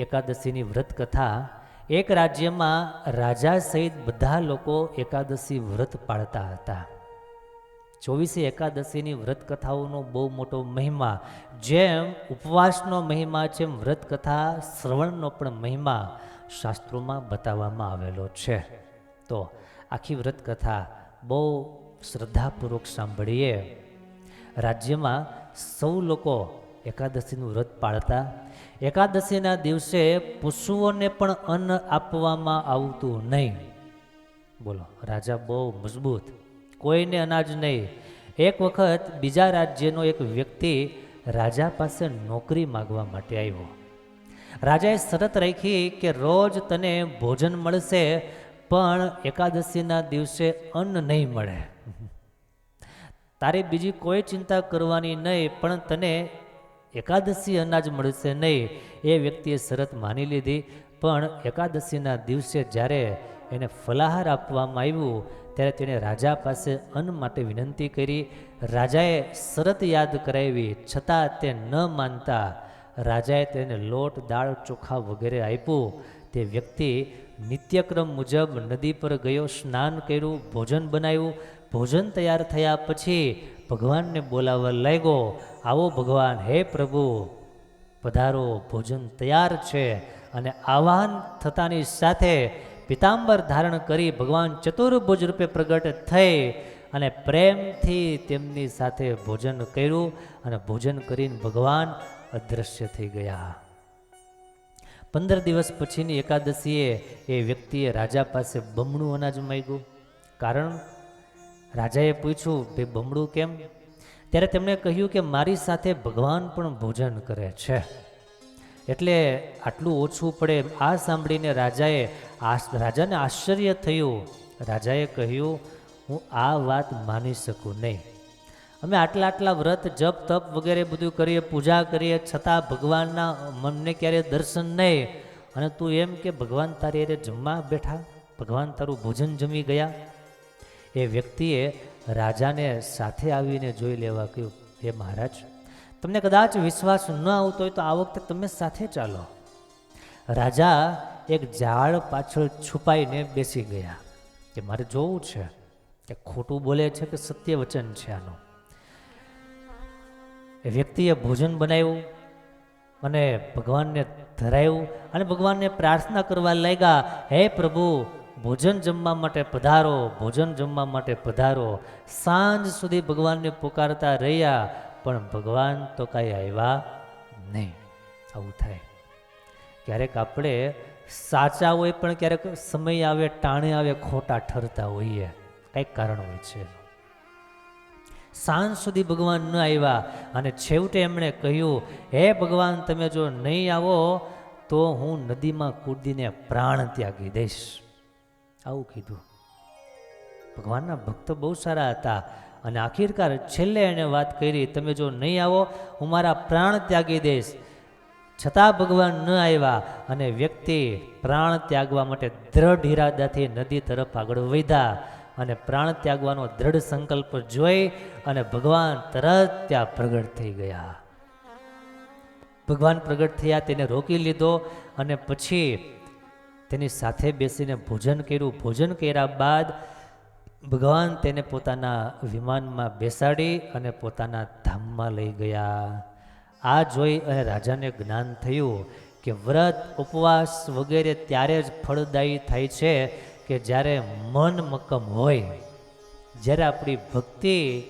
એકાદશીની વ્રત કથા એક રાજ્યમાં રાજા સહિત બધા લોકો એકાદશી વ્રત પાળતા હતા. ચોવીસે એકાદશીની વ્રત કથાઓનો બહુ મોટો મહિમા, જેમ ઉપવાસનો મહિમા છે એમ વ્રત કથા શ્રવણનો પણ મહિમા શાસ્ત્રોમાં બતાવવામાં આવેલો છે. તો આખી વ્રત કથા બહુ શ્રદ્ધાપૂર્વક સાંભળીએ. રાજ્યમાં સૌ લોકો એકાદશીનું વ્રત પાળતા. એકાદશીના દિવસે પશુઓને પણ અન્ન આપવામાં આવતું નહીં. બોલો, રાજા બહુ મજબૂત. કોઈને અનાજ નહીં. એક વખત બીજા રાજ્યનો એક વ્યક્તિ રાજા પાસે નોકરી માગવા માટે આવ્યો. રાજાએ શરત રાખી કે રોજ તને ભોજન મળશે, પણ એકાદશીના દિવસે અન્ન નહીં મળે. તારે બીજી કોઈ ચિંતા કરવાની નહીં, પણ તને એકાદશી અનાજ મળશે નહીં, એ વ્યક્તિએ શરત માની લીધી. પણ એકાદશીના દિવસે જ્યારે એને ફલાહાર આપવામાં આવ્યું, ત્યારે તેણે રાજા પાસે અન્ન માટે વિનંતી કરી. રાજાએ શરત યાદ કરાવી, છતાં તે ન માનતા. રાજાએ તેને લોટ, દાળ, ચોખા વગેરે આપ્યું. તે વ્યક્તિ નિત્યક્રમ મુજબ નદી પર ગયો, સ્નાન કર્યું, ભોજન બનાવ્યું. ભોજન તૈયાર થયા પછી ભગવાનને બોલાવવા લાગ્યો. આવો ભગવાન, હે પ્રભુ, પધારો, ભોજન તૈયાર છે. અને આહ્વાન થતાની સાથે પિતાંબર ધારણ કરી ભગવાન ચતુર્ભુજ રૂપે પ્રગટ થઈ અને પ્રેમથી તેમની સાથે ભોજન કર્યું અને ભોજન કરીને ભગવાન અદૃશ્ય થઈ ગયા. પંદર દિવસ પછીની એકાદશીએ એ વ્યક્તિએ રાજા પાસે બમણું અનાજ માગ્યું. કારણ રાજાએ પૂછ્યું બે બમણું કેમ? ત્યારે તેમણે કહ્યું કે, મારી સાથે ભગવાન પણ ભોજન કરે છે. એટલે આટલું ઓછું પડે આ સાંભળીને રાજાએ રાજાને આશ્ચર્ય થયું. રાજાએ કહ્યું, હું આ વાત માની શકું નહીં. અમે આટલા આટલા વ્રત, જપ, તપ વગેરે બધું કરીએ, પૂજા કરીએ, છતાં ભગવાનના મનને ક્યારેય દર્શન નહીં. અને તું એમ કે, ભગવાન તારી અરે જમવા બેઠા? ભગવાન તારું ભોજન જમી ગયા? એ વ્યક્તિએ રાજાને સાથે આવીને જોઈ લેવા કહ્યું, હે મહારાજ, તમને કદાચ વિશ્વાસ ન આવતો હોય તો આ વખતે તમે સાથે ચાલો. રાજા એક ઝાડ પાછળ છુપાઈને બેસી ગયા કે, મારે જોવું છે કે ખોટું બોલે છે કે સત્ય વચન છે આનું. એ વ્યક્તિએ ભોજન બનાવ્યું અને ભગવાનને ધરાયું અને ભગવાનને પ્રાર્થના કરવા લાગ્યા, હે પ્રભુ ભોજન જમવા માટે પધારો, ભોજન જમવા માટે પધારો. સાંજ સુધી ભગવાનને પુકારતા રહ્યા, પણ ભગવાન તો કાંઈ આવ્યા નહીં. આવું થાય. ક્યારેક આપણે સાચા હોય પણ ક્યારેક સમય આવે, ટાણે આવે, ખોટા ઠરતા હોઈએ. કંઈક કારણ હોય છે. સાંજ સુધી ભગવાન ન આવ્યા અને છેવટે એમણે કહ્યું, હે ભગવાન, તમે જો નહીં આવો, તો હું નદીમાં કૂદીને પ્રાણ ત્યાગી દઈશ. આવું કીધું. ભગવાનના ભક્તો બહુ સારા હતા અને આખિરકાર છેલ્લે એણે વાત કરી, તમે જો નહીં આવો, હું મારા પ્રાણ ત્યાગી દઈશ. છતાં ભગવાન ન આવ્યા અને વ્યક્તિ પ્રાણ ત્યાગવા માટે દ્રઢ ઈરાદાથી નદી તરફ આગળ વધ્યા અને પ્રાણ ત્યાગવાનો દ્રઢ સંકલ્પ જોઈ અને ભગવાન તરત ત્યાં પ્રગટ થઈ ગયા. ભગવાન પ્રગટ થયા, તેને રોકી લીધો અને પછી તેની સાથે બેસીને ભોજન કર્યું. ભોજન કર્યા બાદ ભગવાન તેને પોતાના વિમાનમાં બેસાડી અને પોતાના ધામમાં લઈ ગયા. આ જોઈ અને રાજાને જ્ઞાન થયું કે વ્રત, ઉપવાસ વગેરે ત્યારે જ ફળદાયી થાય છે કે જ્યારે મન મક્કમ હોય. જ્યારે આપણી ભક્તિ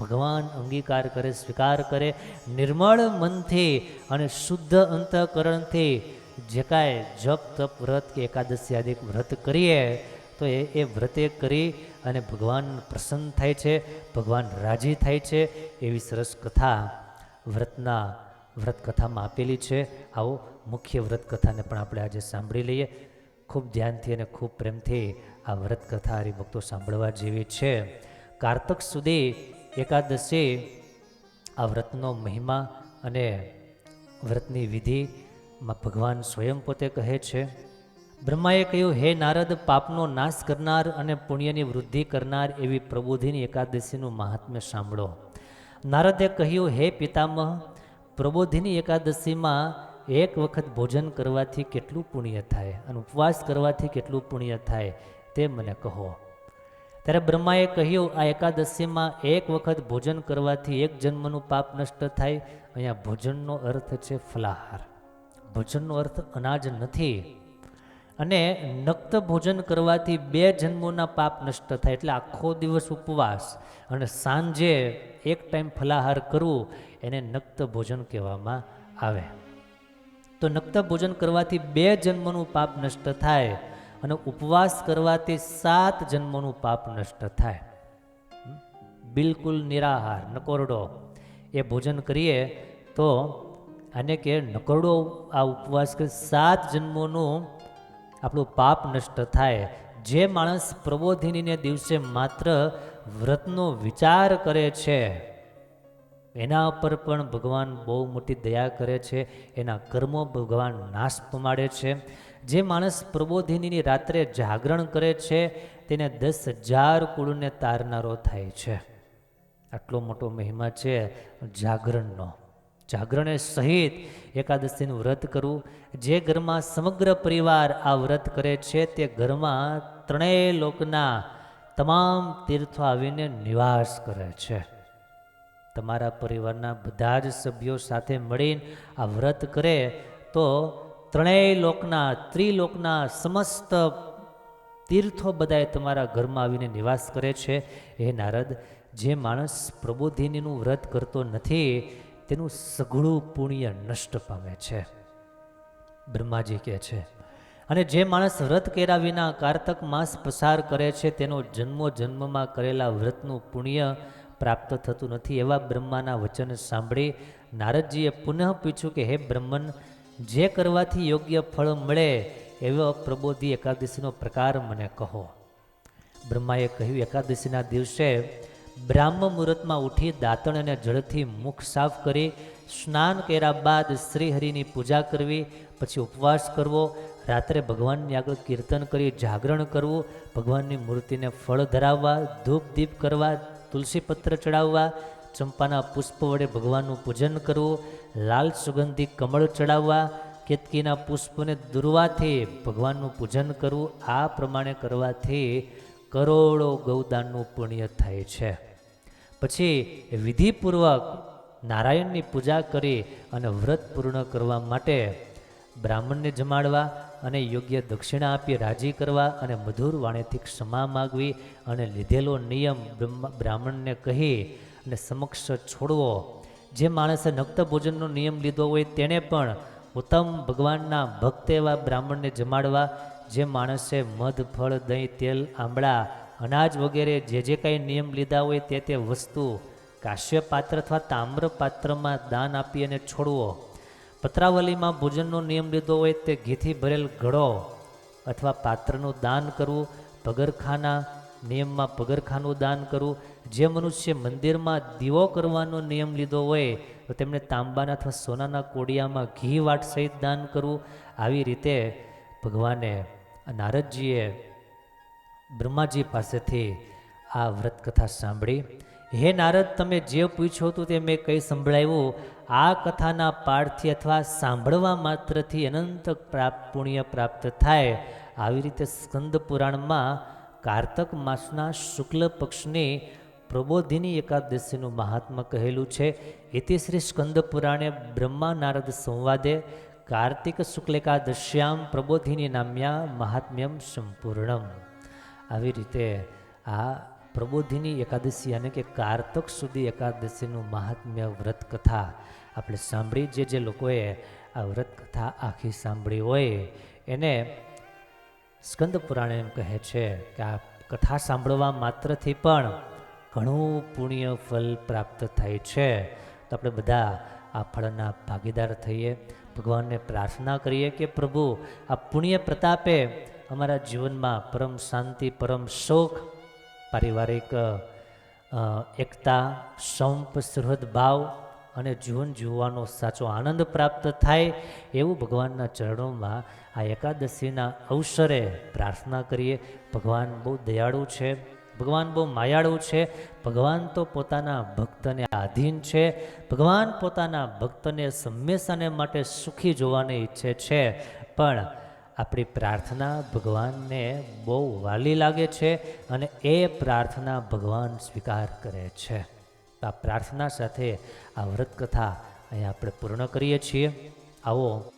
ભગવાન અંગીકાર કરે, સ્વીકાર કરે, નિર્મળ મનથી અને શુદ્ધ અંતઃકરણથી જે કાંઈ જપ, તપ, વ્રત કે એકાદશી આદિ વ્રત કરીએ, તો એ એ વ્રતે કરી અને ભગવાન પ્રસન્ન થાય છે, ભગવાન રાજી થાય છે, એવી સરસ કથા વ્રતના વ્રત કથામાં આપેલી છે. આવો મુખ્ય વ્રત કથાને પણ આપણે આજે સાંભળી લઈએ. ખૂબ ધ્યાનથી અને ખૂબ પ્રેમથી આ વ્રત કથા હરિભક્તો સાંભળવા જેવી છે. કારતક સુધી એકાદશી આ વ્રતનો મહિમા અને વ્રતની વિધિમાં ભગવાન સ્વયં પોતે કહે છે, બ્રહ્માએ કહ્યું, હે નારદ, પાપનો નાશ કરનાર અને પુણ્યની વૃદ્ધિ કરનાર એવી પ્રબોધિની એકાદશીનું મહાત્મ્ય સાંભળો. નારદે કહ્યું, હે પિતામહ, પ્રબોધિની એકાદશીમાં એક વખત ભોજન કરવાથી કેટલું પુણ્ય થાય અને ઉપવાસ કરવાથી કેટલું પુણ્ય થાય તે મને કહો. ત્યારે બ્રહ્માએ કહ્યું, આ એકાદશીમાં એક વખત ભોજન કરવાથી એક જન્મનું પાપ નષ્ટ થાય. અહીંયા ભોજનનો અર્થ છે ફલાહાર. ભોજનનો અર્થ અનાજ નથી. અને નક્ત ભોજન કરવાથી બે જન્મોના પાપ નષ્ટ થાય એટલે આખો દિવસ ઉપવાસ અને સાંજે એક ટાઈમ ફલાહાર કરવું એને નક્ત ભોજન કહેવામાં આવે. તો નક્ત ભોજન કરવાથી બે જન્મનું પાપ નષ્ટ થાય અને ઉપવાસ કરવાથી સાત જન્મનું પાપ નષ્ટ થાય. બિલકુલ નિરાહાર, નકોરડો. એ ભોજન કરીએ તો આને કે નકરડો આ ઉપવાસ કરી સાત જન્મોનું આપણું પાપ નષ્ટ થાય. જે માણસ પ્રબોધિનીને દિવસે માત્ર વ્રતનો વિચાર કરે છે, એના ઉપર પણ ભગવાન બહુ મોટી દયા કરે છે, એના કર્મો ભગવાન નાશ પમાડે છે. જે માણસ પ્રબોધિનીની રાત્રે જાગરણ કરે છે, તેને દસ હજાર કુળને તારનારો થાય છે. આટલો મોટો મહિમા છે જાગરણનો. જાગરણે સહિત એકાદશીનું વ્રત કરવું. જે ઘરમાં સમગ્ર પરિવાર આ વ્રત કરે છે, તે ઘરમાં ત્રણેય લોકના તમામ તીર્થો આવીને નિવાસ કરે છે. તમારા પરિવારના બધા જ સભ્યો સાથે મળીને આ વ્રત કરે, તો ત્રણેય લોકના, ત્રિલોકના સમસ્ત તીર્થો બધાએ તમારા ઘરમાં આવીને નિવાસ કરે છે. હે નારદ, જે માણસ પ્રબોધિનીનું વ્રત કરતો નથી તેનું સઘળું પુણ્ય નષ્ટ પામે છે. બ્રહ્માજી કહે છે, અને જે માણસ વ્રત કર્યા વિના કારતક માસ પસાર કરે છે, તેનો જન્મો જન્મમાં કરેલા વ્રતનું પુણ્ય પ્રાપ્ત થતું નથી. એવા બ્રહ્માના વચન સાંભળી નારદજીએ પુનઃ પૂછ્યું કે, હે બ્રહ્મન, જે કરવાથી યોગ્ય ફળ મળે એવો પ્રબોધી એકાદશીનો પ્રકાર મને કહો. બ્રહ્માએ કહ્યું, એકાદશીના દિવસે બ્રાહ્મ મુહૂર્તમાં ઉઠી દાંતણ અને જળથી મુખ સાફ કરી સ્નાન કર્યા બાદ શ્રીહરિની પૂજા કરવી, પછી ઉપવાસ કરવો, રાત્રે ભગવાનની આગળ કીર્તન કરી જાગરણ કરવું, ભગવાનની મૂર્તિને ફળ ધરાવવા, ધૂપ દીપ કરવા, તુલસી પત્ર ચડાવવા, ચંપાના પુષ્પ વડે ભગવાનનું પૂજન કરવું, લાલ સુગંધી કમળ ચડાવવા, કેતકીના પુષ્પને દુર્વાથી ભગવાનનું પૂજન કરવું, આ પ્રમાણે કરવાથી કરોડો ગૌદાનનું પુણ્ય થાય છે. પછી વિધિપૂર્વક નારાયણની પૂજા કરી અને વ્રત પૂર્ણ કરવા માટે બ્રાહ્મણને જમાડવા અને યોગ્ય દક્ષિણા આપી રાજી કરવા અને મધુર વાણીથી ક્ષમા માગવી અને લીધેલો નિયમ બ્રહ્મ- બ્રાહ્મણને કહી અને સમક્ષ છોડવો. જે માણસે નક્ત ભોજનનો નિયમ લીધો હોય તેણે પણ ઉત્તમ ભગવાનના ભક્ત એવા બ્રાહ્મણને જમાડવા. જે માણસે મધ, ફળ, દહીં, તેલ, આંબળા અનાજ વગેરે જે જે કાંઈ નિયમ લીધા હોય તે તે વસ્તુ કાશ્ય પાત્ર અથવા તામ્ર પાત્રમાં દાન આપી અને છોડવો. પત્રાવલીમાં ભોજનનો નિયમ લીધો હોય તે ઘીથી ભરેલ ઘડો અથવા પાત્રનું દાન કરવું, પગરખાના નિયમમાં પગરખાનું દાન કરવું. જે મનુષ્ય મંદિરમાં દીવો કરવાનો નિયમ લીધો હોય તો તેમણે તાંબાના અથવા સોનાના કોડિયામાં ઘી વાટ સહિત દાન કરવું. આવી રીતે ભગવાને નારદજીએ બ્રહ્માજી પાસેથી આ વ્રત કથા સાંભળી. હે નારદ, તમે જે પૂછ્યું હતું તે મેં કંઈ સંભળાવ્યું. આ કથાના પાઠથી અથવા સાંભળવા માત્રથી અનંત પ્રાપ્ત પુણ્ય પ્રાપ્ત થાય. આવી રીતે સ્કંદ પુરાણમાં કારતક માસના શુક્લ પક્ષની પ્રબોધિની એકાદશીનું મહાત્મા કહેલું છે. ઇતિ શ્રી સ્કંદ પુરાણે બ્રહ્મા નારદ સંવાદે કાર્તિક શુક્લેકાદશ્યામ પ્રબોધિની નામ્યા મહાત્મ્યમ સંપૂર્ણમ. આવી રીતે આ પ્રબોધિની એકાદશી અને કે કારતક સુધી એકાદશીનું મહાત્મ્ય વ્રત કથા આપણે સાંભળી. જે જે લોકોએ આ વ્રત કથા આખી સાંભળી હોય એને સ્કંદ પુરાણ એમ કહે છે કે આ કથા સાંભળવા માત્રથી પણ ઘણું પુણ્ય ફલ પ્રાપ્ત થાય છે. તો આપણે બધા આ ફળના ભાગીદાર થઈએ, ભગવાનને પ્રાર્થના કરીએ કે પ્રભુ આ પુણ્ય પ્રતાપે અમારા જીવનમાં પરમ શાંતિ, પરમ સુખ પારિવારિક એકતા, સંપ, સહૃદ ભાવ અને જીવન જીવવાનો સાચો આનંદ પ્રાપ્ત થાય એવું ભગવાનના ચરણોમાં આ એકાદશીના અવસરે પ્રાર્થના કરીએ. ભગવાન બહુ દયાળુ છે, ભગવાન બહુ માયાળુ છે, ભગવાન તો પોતાના ભક્તને આધીન છે, ભગવાન પોતાના ભક્તને હંમેશાને માટે સુખી જોવાને ઈચ્છે છે. પણ આપણી પ્રાર્થના ભગવાનને બહુ વાલી લાગે છે અને એ પ્રાર્થના ભગવાન સ્વીકાર કરે છે. તો આ પ્રાર્થના સાથે આ વ્રત કથા અહીંયા આપણે પૂર્ણ કરીએ છીએ. આવો